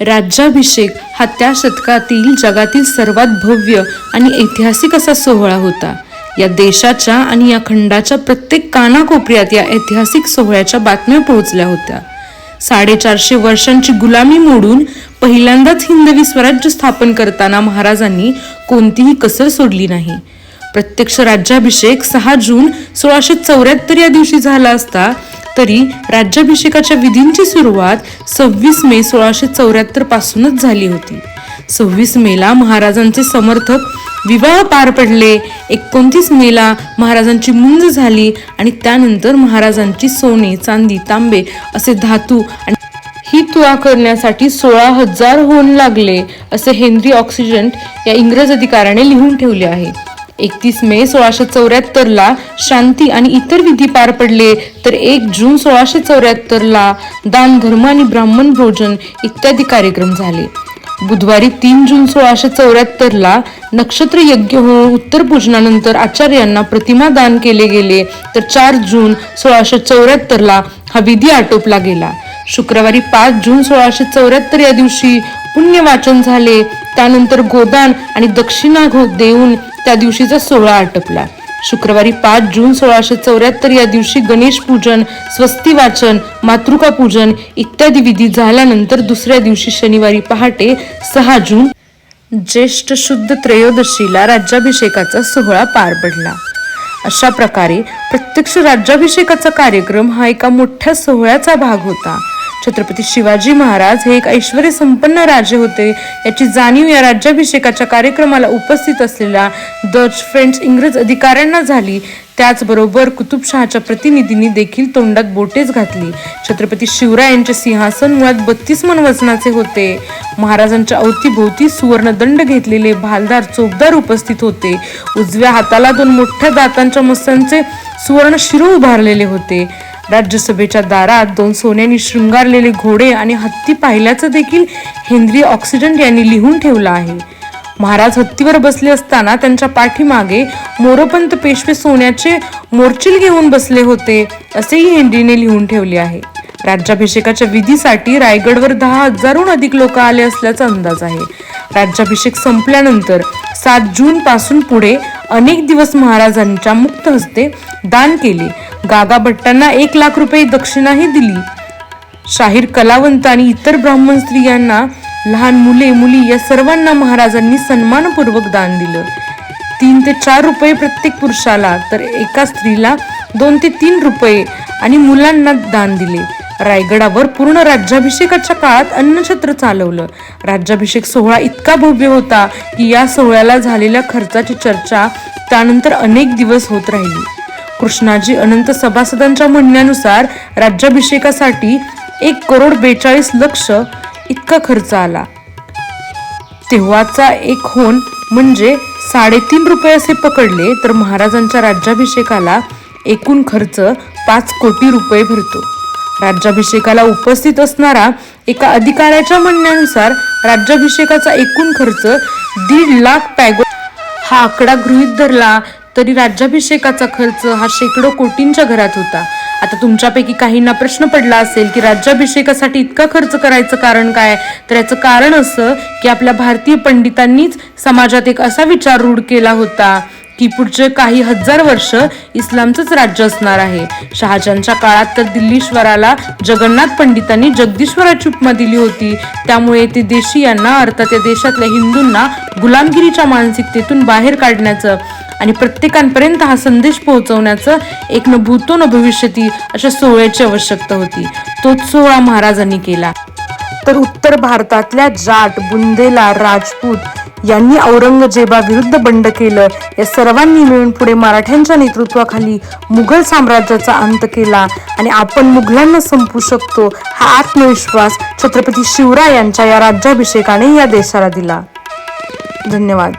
राज्याभिषेक हा त्या शतकातील जगातील सर्वात भव्य आणि ऐतिहासिक असा सोहळा होता. या देशाच्या आणि या खंडाच्या प्रत्येक कानाकोपऱ्यात या ऐतिहासिक सोहळ्याच्या बातम्या पोहोचल्या होत्या. साडेचारशे वर्षांची गुलामी मोडून पहिल्यांदाच हिंदवी स्वराज्य स्थापन करताना महाराजांनी कोणतीही कसर सोडली नाही. प्रत्यक्ष राज्याभिषेक सहा जून सोळाशे चौऱ्याहत्तर या दिवशी झाला असता तरी राज्याभिषेकाच्या विधींची सुरुवात सव्वीस मे सोळाशे चौऱ्याहत्तर पासूनच झाली होती. सव्वीस मेला महाराजांचे समर्थक विवाह पार पडले. एकोणतीस मेला महाराजांची मुंज झाली आणि त्यानंतर महाराजांची सोने चांदी तांबे असे धातू आणि ही तुळा करण्यासाठी सोळा हजार होऊन लागले असे हेनरी ऑक्सिजंट या इंग्रज अधिकाऱ्याने लिहून ठेवले आहे. एकतीस मे सोळाशे चौऱ्याहत्तरला शांती आणि इतर विधी पार पडले. तर एक जून सोळाशे चौऱ्याहत्तरला दान धर्म आणि ब्राह्मण भोजन इत्यादी कार्यक्रम झाले. बुधवारी तीन जून सोळाशे चौऱ्याहत्तरला नक्षत्र यज्ञ होऊन उत्तर पूजनानंतर आचार्यांना प्रतिमा दान केले गेले. तर चार जून सोळाशे चौऱ्याहत्तरला हा विधी आटोपला गेला. शुक्रवारी पाच जून सोळाशे चौऱ्याहत्तर या दिवशी पुण्य वाचन झाले. त्यानंतर गोदान आणि दक्षिणा घो देऊन त्या दिवशीचा सोहळा आटपला. शुक्रवारी पाच जून सोळाशे चौऱ्याहत्तर या दिवशी गणेश पूजन स्वस्ती वाचन मातृका पूजन इत्यादी विधी झाल्यानंतर दुसऱ्या दिवशी शनिवारी पहाटे सहा जून ज्येष्ठ शुद्ध त्रयोदशीला राज्याभिषेकाचा सोहळा पार पडला. अशा प्रकारे प्रत्यक्ष राज्याभिषेकाचा कार्यक्रम हा एका मोठ्या सोहळ्याचा भाग होता. छत्रपती शिवाजी महाराज हे एक ऐश्वर संपन्न राजे होते. याची जाणीव या राज्याभिषेकाच्या कार्यक्रमाला उपस्थित असलेल्या डच फ्रेंच इंग्रज अधिकाऱ्यांना झाली. त्याचबरोबर कुतुबशहाच्या प्रतिनिधींनी देखील तोंडात बोटेच घातली. छत्रपती शिवरायांचे सिंहासन मुळात बत्तीस मन वजनाचे होते. महाराजांच्या अवतीभोवती सुवर्णदंड घेतलेले भालदार चोपदार उपस्थित होते. उजव्या हाताला दोन मोठ्या दातांच्या मस्यांचे सुवर्ण शिरो उभारलेले होते. राज्यसभेच्या दारात दोन सोन्याने शृंगारलेले घोडे आणि हत्ती पाहिल्याचं देखील हेनरी ऑक्सिडंट यांनी लिहून ठेवलं आहे. महाराज हत्तीवर बसले असताना त्यांच्या पाठीमागे मोरोपंत पेशवे सोन्याचे मोर्चिल घेऊन बसले होते असेही हेनरीने लिहून ठेवले आहे. राज्याभिषेकाच्या विधीसाठी रायगडवर दहा हजारहून अधिक लोक आले असल्याचा अंदाज आहे. राज्याभिषेक संपल्यानंतर सात जून पासून पुढे अनेक दिवस महाराजांच्या मुक्त हस्ते दान केले. गागा भट्टांना एक लाख रुपये दक्षिणाही दिली. शाहीर कलावंत आणि इतर ब्राह्मण स्त्रियांना लहान मुले मुली या सर्वांना महाराजांनी सन्मानपूर्वक दान दिलं. तीन ते चार रुपये प्रत्येक पुरुषाला तर एका स्त्रीला दोन ते तीन रुपये आणि मुलांना दान दिले. रायगडावर पूर्ण राज्याभिषेकाच्या काळात अन्नछत्र चालवलं. राज्याभिषेक सोहळा इतका भव्य होता की या सोहळ्याला झालेल्या खर्चाची चर्चा त्यानंतर अनेक दिवस होत राहिली. कृष्णाजी अनंत सभासदांच्या म्हणण्यानुसार राज्याभिषेकासाठी एक करोड बेचाळीस लक्ष इतका खर्च आला. तेव्हाचा एक होन म्हणजे साडेतीन रुपये असे पकडले तर महाराजांच्या राज्याभिषेकाला एकूण खर्च पाच कोटी रुपये भरतो. राज्याभिषेकाला उपस्थित असणारा एका अधिकाऱ्याच्या म्हणण्यानुसार राज्याभिषेकाचा एकूण खर्च दीड लाख पॅगो हा आकडा गृहीत धरला तरी राज्याभिषेकाचा खर्च हा शेकडो कोटींच्या घरात होता. आता तुमच्यापैकी काहींना प्रश्न पडला असेल की राज्याभिषेकासाठी इतका खर्च करायचं कारण काय? तर याचं कारण असं की आपल्या भारतीय पंडितांनीच समाजात एक असा विचार रूढ केला होता की पुढचे काही हजार वर्ष इस्लामचंच राज्य असणार आहे. शहाजहानच्या काळात तर दिल्लीश्वराला जगन्नाथ पंडितांनी जगदीश्वराची उपमा दिली होती. त्यामुळे ते देशीयांना अर्थात या देशातल्या हिंदूंना गुलामगिरीच्या मानसिकतेतून बाहेर काढण्याचं आणि प्रत्येकांपर्यंत हा संदेश पोहोचवण्याचं एक न भूतो न भविष्यती अशा सोहळ्याची आवश्यकता होती. तोच सोहळा महाराजांनी केला. तर उत्तर भारतातल्या जाट बुंदेला राजपूत यांनी औरंगजेबाविरुद्ध बंड केलं. या सर्वांनी मिळून पुढे मराठ्यांच्या नेतृत्वाखाली मुघल साम्राज्याचा अंत केला आणि आपण मुघलांना संपू शकतो हा आत्मविश्वास छत्रपती शिवरायांच्या या राज्याभिषेकाने या देशाला दिला. धन्यवाद.